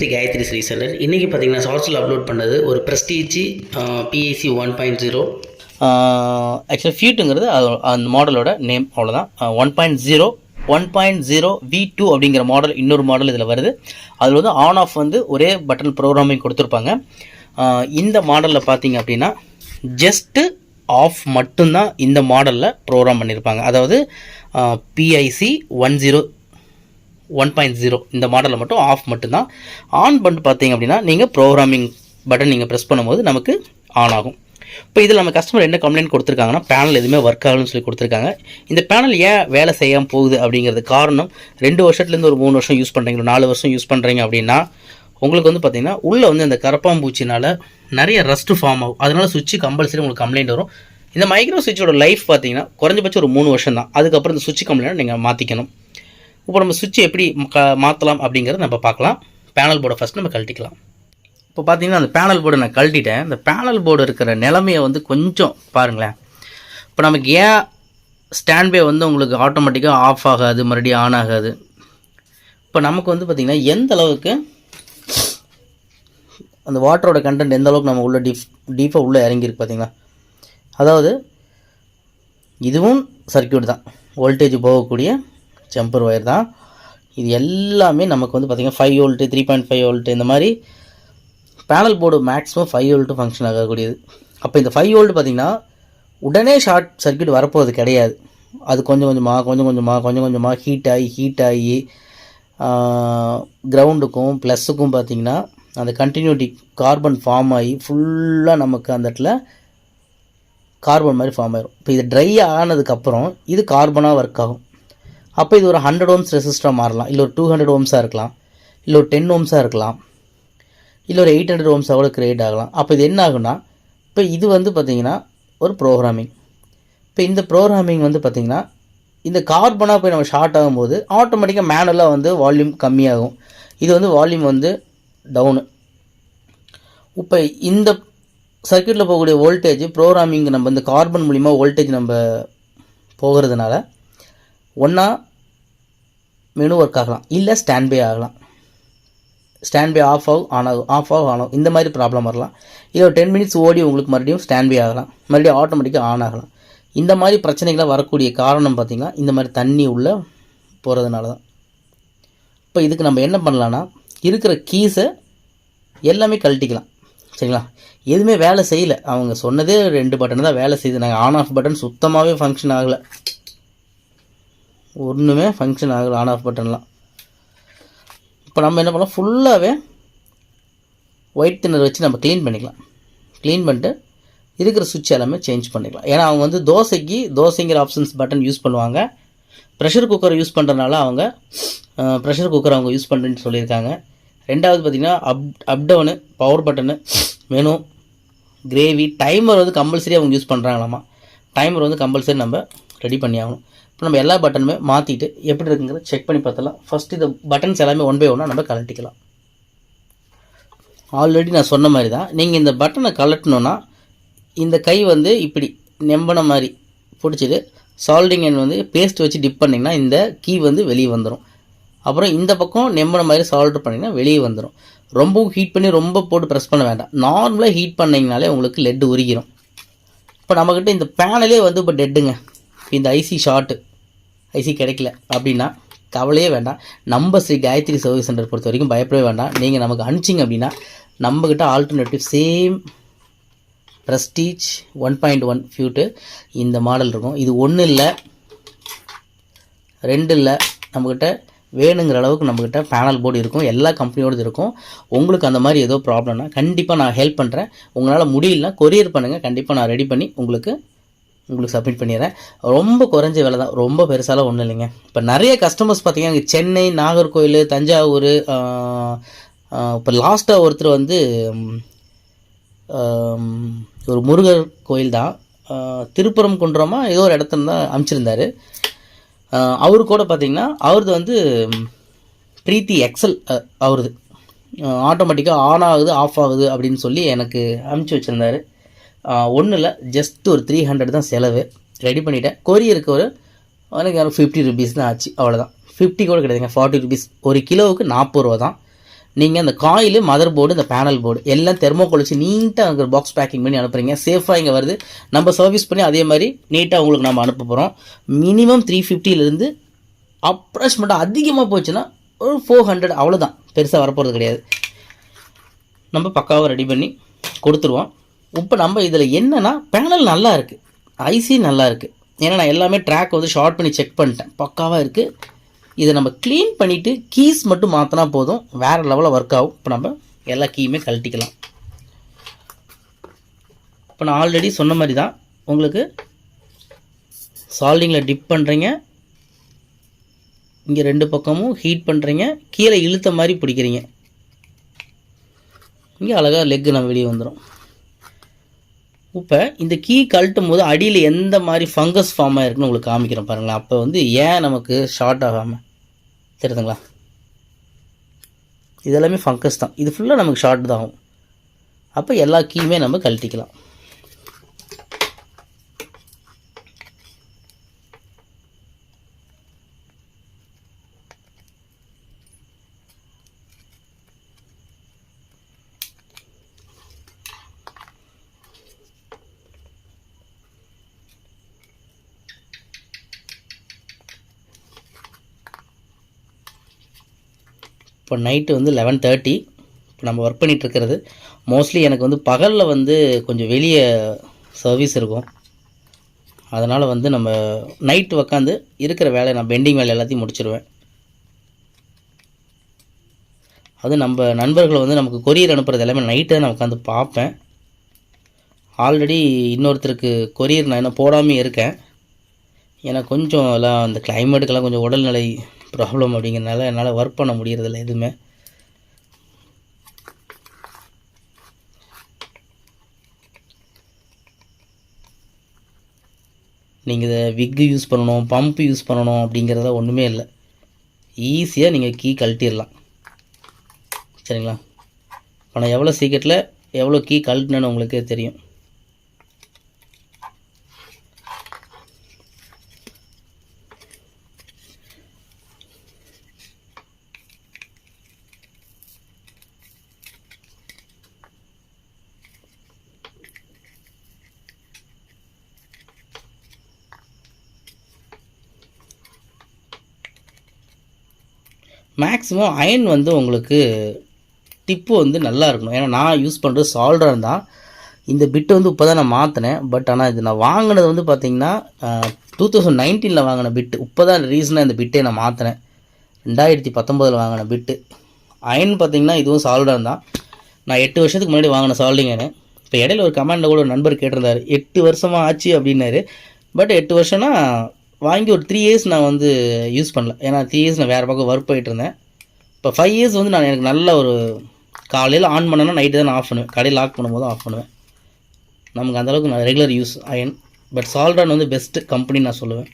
ஸ்ரீ காயத்ரி ஸ்ரீ இன்றைக்கி பார்த்தீங்கன்னா ஷார்ட்ஸில் அப்லோட் பண்ணது ஒரு prestige PIC one point zero ஆக்சுவலாக ஃபியூட்டுங்கிறது அது அந்த மாடலோட நேம் அவ்வளோதான் one point zero one point zero V two அப்படிங்கிற மாடல் இன்னொரு மாடல் இதில் வருது. அதில் வந்து ஆன் ஆஃப் வந்து ஒரே பட்டன் ப்ரோக்ராமிங் கொடுத்துருப்பாங்க. இந்த மாடலில் பார்த்தீங்க அப்படின்னா ஜஸ்ட்டு ஆஃப் மட்டும்தான் இந்த மாடலில் ப்ரோக்ராம் பண்ணியிருப்பாங்க அதாவது PIC one zero one point zero இந்த மாடலில் மட்டும் ஆஃப் மட்டும்தான். ஆன் பண்ணிட்டு பார்த்தீங்க அப்படின்னா நீங்கள் ப்ரோக்ராமிங் பட்டன் நீங்கள் ப்ரெஸ் பண்ணும்போது நமக்கு ஆன் ஆகும். இப்போ இதில் நம்ம கஸ்டமர் என்ன கம்ப்ளைண்ட் கொடுத்துருக்காங்கன்னா பேனல் எதுவுமே ஒர்க் ஆகணும்னு சொல்லி கொடுத்துருக்காங்க. இந்த பேனல் ஏன் வேலை செய்யாமல் போகுது அப்படிங்கிறது காரணம் ரெண்டு வருஷத்துலேருந்து ஒரு மூணு வருஷம் யூஸ் பண்ணுறீங்க நாலு வருஷம் யூஸ் பண்ணுறீங்க அப்படின்னா உங்களுக்கு வந்து பார்த்தீங்கன்னா உள்ளே வந்து அந்த கரப்பாம்பூச்சினால் நிறைய ரஸ்ட்டு ஃபார்ம் ஆகும். அதனால் சுவிட்சு கம்பல்சரி உங்களுக்கு கம்ப்ளைண்ட் வரும். இந்த மைக்ரோ சுவிட்சோட லைஃப் பார்த்தீங்கன்னா குறைஞ்சபட்சம் ஒரு மூணு வருஷம் தான் அதுக்கப்புறம் இந்த சுவிட்ச் கம்ப்ளைண்ட் நீங்கள் மாற்றிக்கணும் இப்போ நம்ம சுவிட்சை எப்படி மாற்றலாம் அப்படிங்கிறத நம்ம பார்க்கலாம். பேனல் போர்டை ஃபஸ்ட் நம்ம கழட்டிக்கலாம். இப்போ பார்த்தீங்கன்னா அந்த பேனல் போர்டை நான் கழட்டிட்டேன். இந்த பேனல் போர்டு இருக்கிற நிலமையை வந்து கொஞ்சம் பாருங்களேன். இப்போ நமக்கு ஏன் ஸ்டாண்ட்பே வந்து உங்களுக்கு ஆட்டோமேட்டிக்காக ஆஃப் ஆகாது மறுபடியும் ஆன் ஆகாது? இப்போ நமக்கு வந்து பார்த்திங்கன்னா எந்த அளவுக்கு அந்த வாட்டரோட கண்டென்ட் எந்த அளவுக்கு நம்ம உள்ளே டீப் டீப்பாக உள்ளே இறங்கியிருக்கு பார்த்திங்களா அதாவது இதுவும் சர்க்கியூட் தான். வோல்டேஜ் போகக்கூடிய ஜம்பர் ஒயர் தான். இது எல்லாமே நமக்கு வந்து பார்த்திங்கன்னா five volt three point five volt இந்த மாதிரி panel board maximum five volt function ஆகக்கூடியது. அப்போ இந்த ஃபைவ் வோல்ட் பார்த்திங்கன்னா உடனே ஷார்ட் சர்க்யூட் வரப்போகிறது கிடையாது. அது கொஞ்சம் கொஞ்சமாக கொஞ்சம் கொஞ்சமாக கொஞ்சம் கொஞ்சமாக ஹீட் ஆகி ஹீட் ஆகி கிரவுண்டுக்கும் ப்ளஸ்ஸுக்கும் பார்த்திங்கன்னா அந்த கண்டினியூட்டி கார்பன் ஃபார்ம் ஆகி ஃபுல்லாக நமக்கு அந்த இடத்துல கார்பன் மாதிரி ஃபார்ம் ஆயிரும். இப்போ இது ட்ரை ஆனதுக்கப்புறம் இது கார்பனாக ஒர்க் ஆகும். அப்போ இது ஒரு ஹண்ட்ரட் ஓம்ஸ் ரெசிஸ்டராக மாறலாம். இல்லை ஒரு டூ ஹண்ட்ரட் ஓம்ஸாக இருக்கலாம். இல்லை ஒரு டென் ஓம்ஸாக இருக்கலாம். இல்லை ஒரு எயிட் ஹண்ட்ரட் ஓம்ஸாக கூட க்ரியேட் ஆகலாம். அப்போ இது என்ன ஆகுனா இப்போ இது வந்து பார்த்திங்கன்னா ஒரு ப்ரோக்ராமிங் இப்போ இந்த ப்ரோக்ராமிங் வந்து பார்த்திங்கன்னா இந்த கார்பனாக போய் நம்ம ஷார்ட் ஆகும்போது ஆட்டோமேட்டிக்காக மேனுவலாக வந்து வால்யூம் கம்மியாகும். இது வந்து வால்யூம் வந்து டவுனு இப்போ இந்த சர்க்கியூட்டில் போகக்கூடிய வோல்டேஜ் ப்ரோக்ராமிங் நம்ம இந்த கார்பன் மூலிமா வோல்டேஜ் நம்ம போகிறதுனால ஒன்றா மெனு ஒர்க் ஆகலாம். இல்லை ஸ்டாண்ட் பை ஆகலாம். ஸ்டாண்ட் பை ஆஃப் ஆகும் ஆன் ஆகும் ஆஃப் ஆகும் ஆன் ஆகும் இந்த மாதிரி ப்ராப்ளம் வரலாம். இல்லை ஒரு டென் மினிட்ஸ் ஓடி உங்களுக்கு மறுபடியும் ஸ்டாண்ட் பை ஆகலாம். மறுபடியும் ஆட்டோமேட்டிக்காக ஆன் ஆகலாம். இந்த மாதிரி பிரச்சனைகளாக வரக்கூடிய காரணம் பார்த்திங்கன்னா இந்த மாதிரி தண்ணி உள்ளே போகிறதுனால தான் இப்போ இதுக்கு நம்ம என்ன பண்ணலான்னா இருக்கிற கீஸை எல்லாமே கழட்டிக்கலாம். சரிங்களா? எதுவுமே வேலை செய்யலை. அவங்க சொன்னதே ரெண்டு பட்டன் தான் வேலை செய்யுது. நாங்கள் ஆன் ஆஃப் பட்டன் சுத்தமாகவே ஃபங்க்ஷன் ஆகலை. ஒன்றுமே ஃபங்க்ஷன் ஆகலை ஆன் ஆஃப் பட்டன்லாம் இப்போ நம்ம என்ன பண்ணலாம்? ஃபுல்லாகவே ஒயிட் தின்னர் வச்சு நம்ம க்ளீன் பண்ணிக்கலாம். க்ளீன் பண்ணிட்டு இருக்கிற சுவிட்ச் எல்லாமே சேஞ்ச் பண்ணிக்கலாம். ஏன்னா அவங்க வந்து தோசைக்கு தோசைங்கிற ஆப்ஷன்ஸ் பட்டன் யூஸ் பண்ணுவாங்க. ப்ரெஷர் குக்கர் யூஸ் பண்ணுறதுனால அவங்க ப்ரெஷர் குக்கர் அவங்க யூஸ் பண்ணுறேன்னு சொல்லியிருக்காங்க. ரெண்டாவது பார்த்திங்கன்னா up up down power button menu gravy timer வந்து கம்பல்சரி அவங்க யூஸ் பண்ணுறாங்களாமா டைமர் வந்து கம்பல்சரி நம்ம ரெடி பண்ணி ஆகணும் இப்போ நம்ம எல்லா பட்டனுமே மாற்றிட்டு எப்படி இருக்குங்கிறத செக் பண்ணி பார்த்தலாம் ஃபஸ்ட்டு இந்த பட்டன்ஸ் எல்லாமே ஒன் பை ஒன்னாக நம்ம கழட்டிக்கலாம். ஆல்ரெடி நான் சொன்ன மாதிரி தான் நீங்கள் இந்த பட்டனை கழட்டணுன்னா இந்த கை வந்து இப்படி நெம்பன மாதிரி பிடிச்சிட்டு சால்டிங் எண் வந்து பேஸ்ட் வச்சு டிப் பண்ணிங்கன்னா இந்த கீ வந்து வெளியே வந்துடும் அப்புறம் இந்த பக்கம் நெம்பன மாதிரி சால்டர் பண்ணிங்கன்னா வெளியே வந்துடும் ரொம்பவும் ஹீட் பண்ணி ரொம்ப போட்டு ப்ரெஸ் பண்ண வேண்டாம். நார்மலாக ஹீட் பண்ணிங்கனாலே உங்களுக்கு லெட்டு உரிக்கிறோம் இப்போ நம்மக்கிட்ட இந்த பேனலே வந்து இப்போ டெட்டுங்க இந்த ஐசி ஷார்ட்டு ஐசி கிடைக்கல. அப்படின்னா கவலையே வேண்டாம். நம்ம ஸ்ரீ காயத்ரி சர்வீஸ் சென்டர் பொறுத்த வரைக்கும் பயப்படவே வேண்டாம். நீங்கள் நமக்கு அனுப்பிச்சிங்க அப்படின்னா நம்மக்கிட்ட alternative same Prestige one point one ஃபியூட்டு இந்த மாடல் இருக்கும். இது ஒன்றும் இல்லை ரெண்டு இல்லை நம்மக்கிட்ட வேணுங்கிற அளவுக்கு நம்மக்கிட்ட பேனல் போர்டு இருக்கும். எல்லா கம்பெனியோடது இருக்கும். உங்களுக்கு அந்த மாதிரி ஏதோ ப்ராப்ளம்னா கண்டிப்பாக நான் ஹெல்ப் பண்ணுறேன் உங்களால் முடியலனா கொரியர் பண்ணுங்கள் கண்டிப்பாக நான் ரெடி பண்ணி உங்களுக்கு உங்களுக்கு சப்மிட் பண்ணிடுறேன். ரொம்ப குறைஞ்ச விலை தான். ரொம்ப பெருசாலாம் ஒன்றும் இல்லைங்க. இப்போ நிறைய கஸ்டமர்ஸ் பார்த்தீங்கன்னா இங்கே சென்னை நாகர்கோவில் தஞ்சாவூர் இப்போ லாஸ்ட்டாக ஒருத்தர் வந்து ஒரு முருகர் கோயில் தான். திருப்புறம் குன்றமா ஏதோ ஒரு இடத்துல தான் அனுப்பிச்சிருந்தார். அவரு கூட பார்த்தீங்கன்னா அவரது வந்து ப்ரீத்தி பிரீத்தி எக்ஸல் அவரது. ஆட்டோமேட்டிக்காக ஆன் ஆகுது ஆஃப் ஆகுது அப்படின்னு சொல்லி எனக்கு அமுச்சு வச்சுருந்தாரு. ஒன்றும் இல்லை ஜஸ்ட் ஒரு த்ரீ ஹண்ட்ரட் தான் செலவு. ரெடி பண்ணிட்டேன். கொரியருக்கு ஒரு எனக்கு ஃபிஃப்டி ருபீஸ் தான் ஆச்சு அவ்வளோதான் ஃபிஃப்டி கூட கிடையாதுங்க ஃபார்ட்டி ருபீஸ் ஒரு கிலோவுக்கு நாற்பது ரூபா தான். நீங்கள் அந்த காயில் மதர் போர்டு இந்த பேனல் போர்டு எல்லாம் தெர்மோகோல் வச்சு நீட்டாக அங்கே பாக்ஸ் பேக்கிங் பண்ணி அனுப்புகிறீங்க சேஃபாக இங்கே வருது. நம்ம சர்வீஸ் பண்ணி அதே மாதிரி நீட்டாக உங்களுக்கு நம்ம அனுப்ப போகிறோம் மினிமம் த்ரீ ஃபிஃப்டிலேருந்து அப்ராக்சிமேட்டாக அதிகமாக போச்சுன்னா ஒரு ஃபோர் ஹண்ட்ரட் அவ்வளோதான் பெருசாக வரப்போகிறது கிடையாது. நம்ம பக்காவாக ரெடி பண்ணி கொடுத்துருவோம். இப்போ நம்ம இதில் என்னென்னா பேனல் நல்லா இருக்குது ஐசி நல்லா இருக்குது ஏன்னா நான் எல்லாமே ட்ராக் வந்து ஷார்ட் பண்ணி செக் பண்ணிட்டேன். பக்காவாக இருக்குது இதை நம்ம க்ளீன் பண்ணிவிட்டு கீஸ் மட்டும் மாற்றினா போதும். வேறு லெவலில் ஒர்க் ஆகும். இப்போ நம்ம எல்லா கீயுமே கழட்டிக்கலாம். இப்போ நான் ஆல்ரெடி சொன்ன மாதிரி தான் உங்களுக்கு சால்டிங்கில் டிப் பண்ணுறீங்க இங்கே ரெண்டு பக்கமும் ஹீட் பண்ணுறீங்க கீழே இழுத்த மாதிரி பிடிக்கிறீங்க. இங்கே அழகாக லெக்கு நம்ம வெளியே வந்துடும் இப்போ இந்த கீ கழட்டும் போது அடியில் எந்த மாதிரி ஃபங்கஸ் ஃபார்ம் ஆயிருக்குன்னு உங்களுக்கு காமிக்கிறேன் பாருங்களேன். அப்போ வந்து ஏன் நமக்கு ஷார்ட் ஆகாமல் தெரியுதுங்களா? இதெல்லாமே ஃபங்கஸ் தான். இது ஃபுல்லாக நமக்கு ஷார்ட் தான் ஆகும். அப்போ எல்லா கீயுமே நம்ம கழட்டிக்கலாம். இப்போ நைட்டு வந்து லெவன் தேர்ட்டி இப்போ நம்ம ஒர்க் பண்ணிகிட்ருக்கிறது மோஸ்ட்லி எனக்கு வந்து பகலில் வந்து கொஞ்சம் வெளியே சர்வீஸ் இருக்கும். அதனால் வந்து நம்ம நைட்டு உக்காந்து இருக்கிற வேலையை நான் பெண்டிங் வேலை எல்லாத்தையும் முடிச்சிருவேன். அது நம்ம நண்பர்களை வந்து நமக்கு கொரியர் அனுப்புகிறது எல்லாமே நைட்டு தான் நான் உட்காந்து பார்ப்பேன். ஆல்ரெடி இன்னொருத்தருக்கு கொரியர் நான் என்ன போடாமே இருக்கேன். ஏன்னா கொஞ்சம் எல்லாம் அந்த கிளைமேட்டுக்கெல்லாம் கொஞ்சம் உடல்நிலை ப்ராப்ளம் அப்படிங்கிறனால என்னால் ஒர்க் பண்ண முடியறதில்ல எதுவுமே. நீங்கள் இதை விக்கு யூஸ் பண்ணணும் பம்ப் யூஸ் பண்ணணும் அப்படிங்கிறத ஒன்றுமே இல்லை. ஈஸியாக நீங்கள் கீ கழட்டிடலாம். சரிங்களா? இப்போ நான் எவ்வளோ சீக்கிரத்தில் எவ்வளோ கீ கழட்டினேன்னு உங்களுக்கே தெரியும். மேக்ஸிமம் அயன் வந்து உங்களுக்கு டிப்பு வந்து நல்லா இருக்கணும். ஏன்னா நான் யூஸ் பண்ணுறது சால்டர் தான். இந்த பிட்டு வந்து இப்போ தான் நான் மாற்றினேன் பட் ஆனால் இது நான் வாங்கினது வந்து பார்த்தீங்கன்னா டூ தௌசண்ட் நைன்டீனில் வாங்கின பிட்டு இப்போ தான் ரீசனாக இந்த பிட்டே நான் மாற்றினேன் ரெண்டாயிரத்தி பத்தொம்போதில் வாங்கின பிட்டு அயன் பார்த்தீங்கன்னா இதுவும் சால்டர் தான். நான் எட்டு வருஷத்துக்கு முன்னாடி வாங்கின சால்டிங் இப்போ இடையில ஒரு கமெண்டில் கூட ஒரு நண்பர் கேட்டிருந்தார். எட்டு வருஷமாக ஆச்சு அப்படின்னாரு. பட் எட்டு வருஷம்னா வாங்கி ஒரு த்ரீ இயர்ஸ் நான் வந்து யூஸ் பண்ணல. ஏன்னா த்ரீ இயர்ஸ் நான் வேறு பக்கம் ஒர்க் போயிட்டு இருந்தேன் இப்போ ஃபைவ் இயர்ஸ் வந்து நான் எனக்கு நல்ல ஒரு காலையில் ஆன் பண்ணேன்னா நைட்டு தான் நான் ஆஃப் பண்ணுவேன். கடையில் லாக் பண்ணும்போது ஆஃப் பண்ணுவேன். நமக்கு அந்தளவுக்கு நான் ரெகுலர் யூஸ் அயன் பட் சால்டான் வந்து பெஸ்ட்டு கம்பெனி நான் சொல்லுவேன்.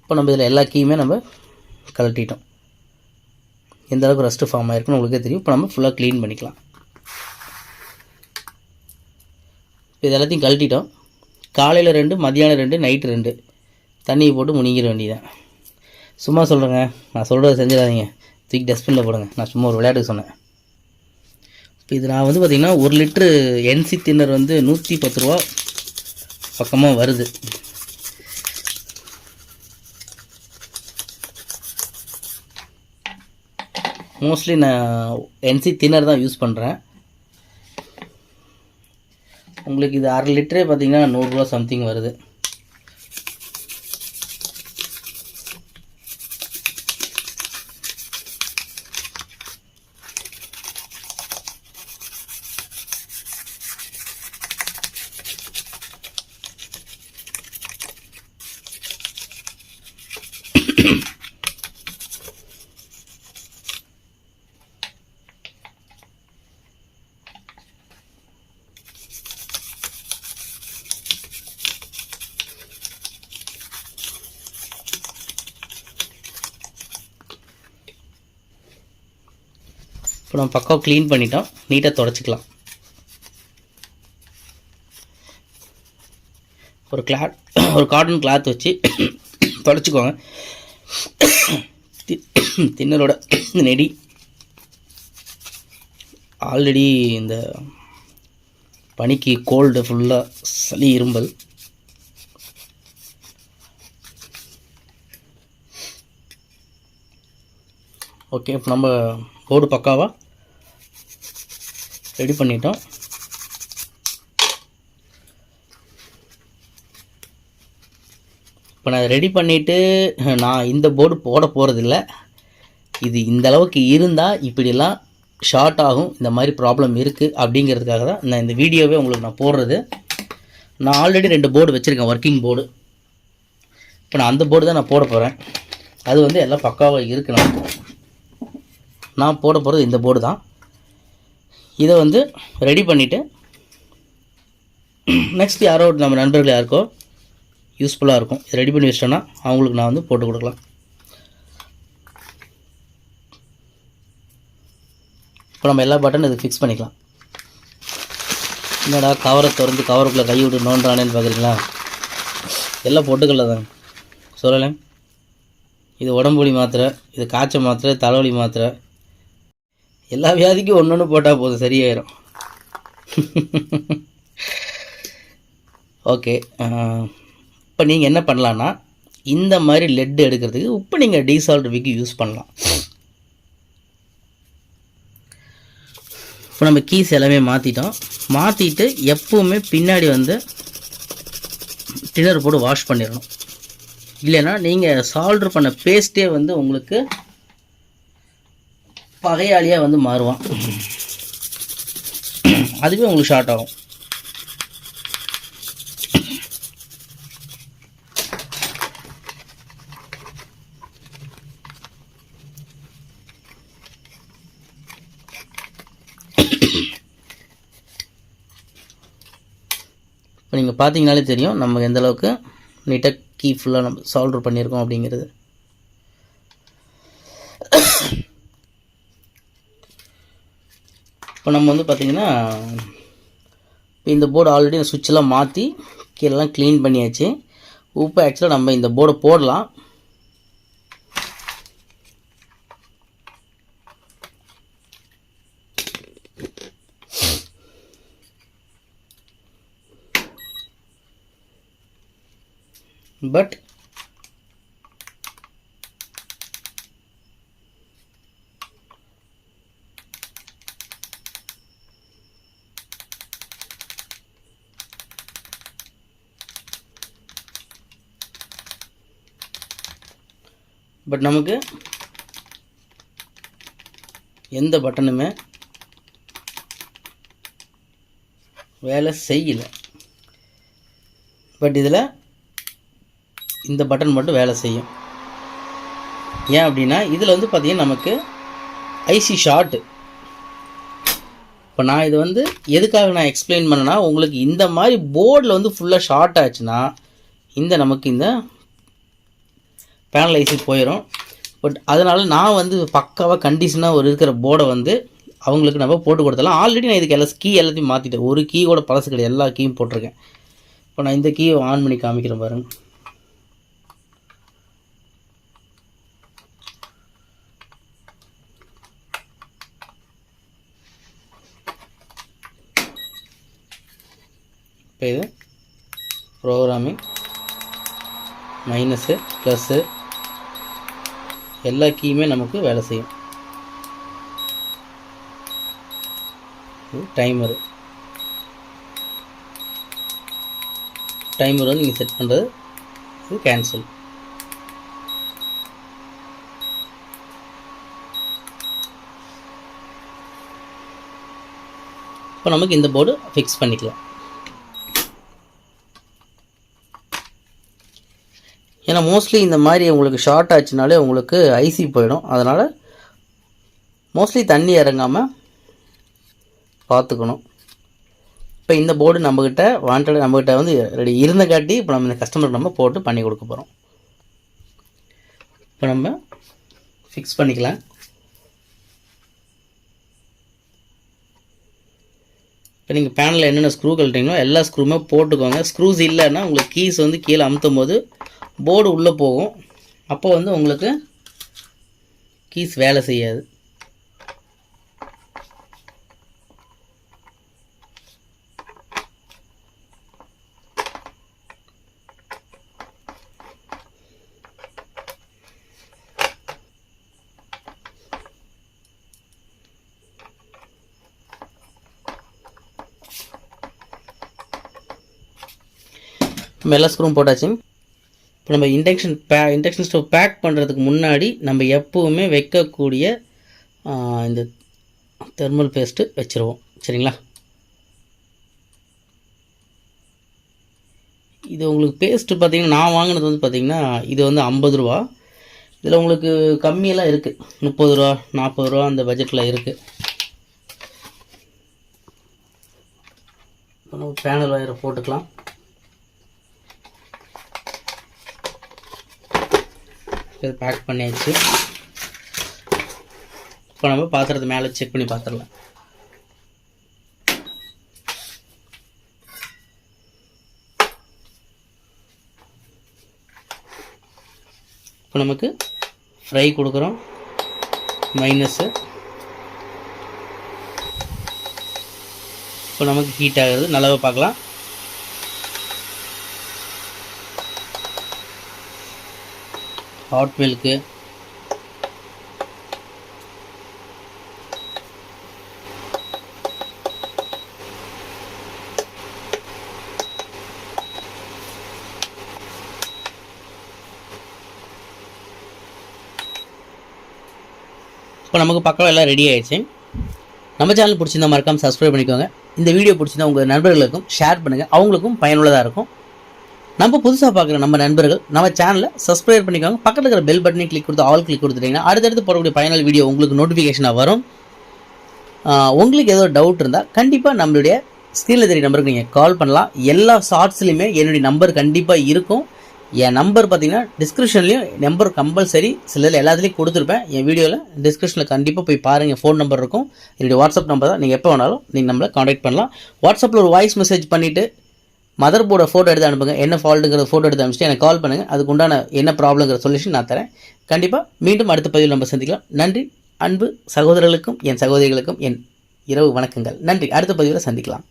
இப்போ நம்ம இதில் எல்லா கீயுமே நம்ம கலட்டிட்டோம் எந்த அளவுக்கு ரஸ்ட்டு ஃபார்ம் ஆயிருக்குன்னு உங்களுக்கே தெரியும். இப்போ நம்ம ஃபுல்லாக க்ளீன் பண்ணிக்கலாம். இப்போ இது எல்லாத்தையும் கழட்டிட்டோம். காலையில் ரெண்டு மதியானம் ரெண்டு நைட்டு ரெண்டு. தண்ணியை போட்டு முனிங்கிற வேண்டியதான் சும்மா சொல்கிறேங்க நான் சொல்கிறத செஞ்சிடாதீங்க. தூக்கி டஸ்ட்பினில் போடுங்க. நான் சும்மா ஒரு விளையாட்டுக்கு சொன்னேன். இப்போ இது நான் வந்து பார்த்திங்கன்னா ஒரு லிட்ரு என்சி தின்னர் வந்து நூற்றி பத்து ரூபா பக்கமாக வருது. மோஸ்ட்லி நான் என்சி தின்னர் தான் யூஸ் பண்ணுறேன் உங்களுக்கு இது அரை லிட்டரே பார்த்தீங்கன்னா நூறுரூவா சம்திங் வருது. இப்போ நம்ம பக்கம் க்ளீன் பண்ணிட்டோம் நீட்டாக தொடச்சிக்கலாம். ஒரு கிளாத் ஒரு காட்டன் கிளாத் வச்சு தொடச்சிக்கோங்க. தின்னரோட நெடி. ஆல்ரெடி இந்த பனிக்கு கோல்டு ஃபுல்லாக சளி இரும்பல். ஓகே இப்போ நம்ம போர்டு பக்காவாக ரெடி பண்ணிட்டோம். இப்போ நான் ரெடி பண்ணிவிட்டு நான் இந்த போர்டு போட போகிறதில்ல இது இந்த அளவுக்கு இருந்தால் இப்படிலாம் ஷார்ட் ஆகும் இந்த மாதிரி ப்ராப்ளம் இருக்குது அப்படிங்கிறதுக்காக தான் நான் இந்த வீடியோவே உங்களுக்கு நான் போடுறது. நான் ஆல்ரெடி ரெண்டு போர்டு வச்சுருக்கேன் ஒர்க்கிங் போர்டு இப்போ நான் அந்த போர்டு தான் நான் போட போகிறேன் அது வந்து எல்லாம் பக்காவாக இருக்கணும் நான் போட போகிறது இந்த போர்டு தான். இதை வந்து ரெடி பண்ணிவிட்டு நெக்ஸ்ட் யாரோ ஒரு நம்ம நண்பர்கள் யாருக்கோ யூஸ்ஃபுல்லாக இருக்கும். இதை ரெடி பண்ணி வச்சிட்டோன்னா அவங்களுக்கு நான் வந்து போட்டு கொடுக்கலாம். இப்போ நம்ம எல்லா பட்டனும் இது ஃபிக்ஸ் பண்ணிக்கலாம். என்னடா கவரை திறந்து கவருக்குள்ளே கை விட்டு நோண்டானேன்னு பார்க்குறீங்களா? எல்லாம் பொட்டுக்கல்ல தாங்க. சொல்லலை. இது உடம்புலி மாத்திரை இது காய்ச்சல் மாத்திரை தலைவலி மாத்திரை எல்லா வியாதிக்கும் ஒன்று ஒன்று போட்டால் போதும் சரியாயிரும். ஓகே இப்போ நீங்கள் என்ன பண்ணலான்னா இந்த மாதிரி லெட் எடுக்கிறதுக்கு உப்பு நீங்கள் டீசால்ட் விக்கு யூஸ் பண்ணலாம். இப்போ நம்ம கீஸ் எல்லாமே மாற்றிட்டோம் மாற்றிட்டு எப்போவுமே பின்னாடி வந்து டின்னர் போட்டு வாஷ் பண்ணிடணும். இல்லைன்னா நீங்கள் சால்ட்ரு பண்ண பேஸ்ட்டே வந்து உங்களுக்கு பகையாளியாக வந்து மாறுவான். அதுவே உங்களுக்கு ஷார்ட் ஆகும். இப்போ நீங்கள் பார்த்தீங்கனாலே தெரியும் நம்ம எந்தளவுக்கு நீட்டாக கீ ஃபுல்லாக நம்ம சால்வ் பண்ணியிருக்கோம் அப்படிங்கிறது. இப்போ நம்ம வந்து பார்த்திங்கன்னா இப்போ இந்த போர்டு ஆல்ரெடி சுவிட்செல்லாம் மாற்றி கீழெல்லாம் க்ளீன் பண்ணியாச்சு. உப்பு ஆக்சுவலாக நம்ம இந்த போர்டை போடலாம். பட் பட் நமக்கு எந்த பட்டனுமே வேலை செய்யலை. பட் இதில் இந்த பட்டன் மட்டும் வேலை செய்யும். ஏன் அப்படின்னா இதில் வந்து பார்த்திங்கன்னா நமக்கு ஐசி ஷார்ட்டு இப்போ நான் இது வந்து எதுக்காக நான் எக்ஸ்பிளைன் பண்ணேன்னா உங்களுக்கு இந்த மாதிரி போர்டில் வந்து ஃபுல்லாக ஷார்ட் ஆச்சுன்னா இந்த நமக்கு இந்த பேனலைஸுக்கு போயிடும் பட் அதனால் நான் வந்து பக்காவாக கண்டிஷனாக ஒரு இருக்கிற போர்டை வந்து அவங்களுக்கு நம்ம போட்டு கொடுத்தலாம் ஆல்ரெடி நான் இதுக்கு எல்லா கீ எல்லாத்தையும் மாற்றிட்டேன் ஒரு கீ கூட பழசு கிடையாது. எல்லா கீயும் போட்டிருக்கேன். இப்போ நான் இந்த கீயை ஆன் பண்ணி காமிக்கிறேன் பாருங்கள் இப்போ இது ப்ரோக்ராமிங் மைனஸு ப்ளஸ்ஸு எல்லா கீயுமே நமக்கு வேலை செய்யும். இது டைமரு டைமர் வந்து நீங்கள் செட் பண்ணுறது இது கேன்சல் இப்போ நமக்கு இந்த போர்டு ஃபிக்ஸ் பண்ணிக்கலாம். ஏன்னா மோஸ்ட்லி இந்த மாதிரி உங்களுக்கு ஷார்ட் ஆச்சுனாலே உங்களுக்கு ஐசி போயிடும். அதனால் மோஸ்ட்லி தண்ணி இறங்காமல் பார்த்துக்கணும். இப்போ இந்த போர்டு நம்மக்கிட்ட வாண்டட் நம்மக்கிட்ட வந்து ரெடி இருந்த காட்டி இப்போ நம்ம இந்த கஸ்டமருக்கு நம்ம போட்டு பண்ணி கொடுக்க போகிறோம் இப்போ நம்ம ஃபிக்ஸ் பண்ணிக்கலாம். இப்போ நீங்கள் பேனலில் என்னென்ன ஸ்க்ரூ கழட்டிங்களோ எல்லா ஸ்க்ரூமே போட்டுக்கோங்க. ஸ்க்ரூஸ் இல்லைன்னா உங்களுக்கு கீஸ் வந்து கீழே அமுத்தும் போது போர்டு உள்ளே போகும். அப்போ வந்து உங்களுக்கு கீஸ் வேலை செய்யாது. மெல்ல ஸ்க்ரூம் போட்டாச்சு. இப்போ நம்ம இண்டக்ஷன் பே இண்டக்ஷன் ஸ்டவ் பேக் பண்ணுறதுக்கு முன்னாடி நம்ம எப்போவுமே வைக்கக்கூடிய இந்த தெர்மல் பேஸ்ட்டு வச்சுருவோம். சரிங்களா? இது உங்களுக்கு பேஸ்ட்டு பார்த்திங்கன்னா நான் வாங்கினது வந்து பார்த்திங்கன்னா இது வந்து ஐம்பது ரூபா. இதில் உங்களுக்கு கம்மியெல்லாம் இருக்குது முப்பது ரூபா நாற்பது ரூபா அந்த பட்ஜெட்டில் இருக்குது இப்போ நம்ம பேனல் வயரை போட்டுக்கலாம். இது பேக் பண்ணியாச்சு. இப்போ நம்ம பாத்திரத்தை மேலே செக் பண்ணி பார்த்துடலாம் இப்போ நமக்கு ஃப்ரை கொடுக்குறோம். மைனஸு இப்போ நமக்கு ஹீட் ஆகுது நல்லாவே பார்க்கலாம். ஹாட் மில்க்கு இப்போ நமக்கு பக்கம் எல்லாம் ரெடி ஆயிடுச்சு. நம்ம சேனல் பிடிச்சிருந்தா மறக்காமல் சப்ஸ்கிரைப் பண்ணிக்கோங்க. இந்த வீடியோ பிடிச்சிருந்தா உங்கள் நண்பர்களுக்கும் ஷேர் பண்ணுங்கள் அவங்களுக்கும் பயனுள்ளதாக இருக்கும். நம்ம புதுசாக பார்க்குற நம்ம நண்பர்கள் நம்ம சேனலை சப்ஸ்கிரைப் பண்ணிக்கோங்க. பக்கத்தில் இருக்கிற பெல் பட்டனை கிளிக் கொடுத்து ஆல் கிளிக் கொடுத்துட்டீங்கன்னா அடுத்தடுத்து போடக்கூடிய ஃபைனல் வீடியோ உங்களுக்கு நோட்டிஃபிகேஷனாக வரும். உங்களுக்கு ஏதோ டவுட் இருந்தால் கண்டிப்பாக நம்மளுடைய ஸ்க்ரீனில் தெரிய நம்பருக்கு நீங்கள் கால் பண்ணலாம். எல்லா ஷார்ட்ஸ்லையுமே என்னுடைய நம்பர் கண்டிப்பாக இருக்கும். என் நம்பர் பார்த்தீங்கன்னா டிஸ்கிரிப்ஷன்லேயும் நம்பர் கம்பல்சரி சிலர் எல்லாத்துலேயும் கொடுத்துருப்பேன். என் வீடியோவில் டிஸ்கிரிப்ஷனில் கண்டிப்பாக போய் பாருங்கள் ஃபோன் நம்பர் இருக்கும். என்னுடைய வாட்ஸ்அப் நம்பர் தான். நீங்கள் எப்போ வேணாலும் நீங்கள் நம்மளை காண்டாக்ட் பண்ணலாம். வாட்ஸ்அப்பில் ஒரு வாய்ஸ் மெசேஜ் பண்ணிவிட்டு மதர் போர்டை ஃபோட்டோ எடுத்து அனுப்புங்க. என்ன ஃபால்ட்டுங்கிற ஃபோட்டோ எடுத்து அனுப்பிச்சிட்டு எனக்கு கால் பண்ணுங்கள் அதுக்கு உண்டான என்ன ப்ராப்ளங்கிற சொல்யூஷன் நான் தரேன். கண்டிப்பாக மீண்டும் அடுத்த பதிவில் நம்ம சந்திக்கலாம். நன்றி அன்பு சகோதரர்களுக்கும் என் சகோதரிகளுக்கும் என் இரவு வணக்கங்கள். நன்றி அடுத்த பதிவில் சந்திக்கலாம்.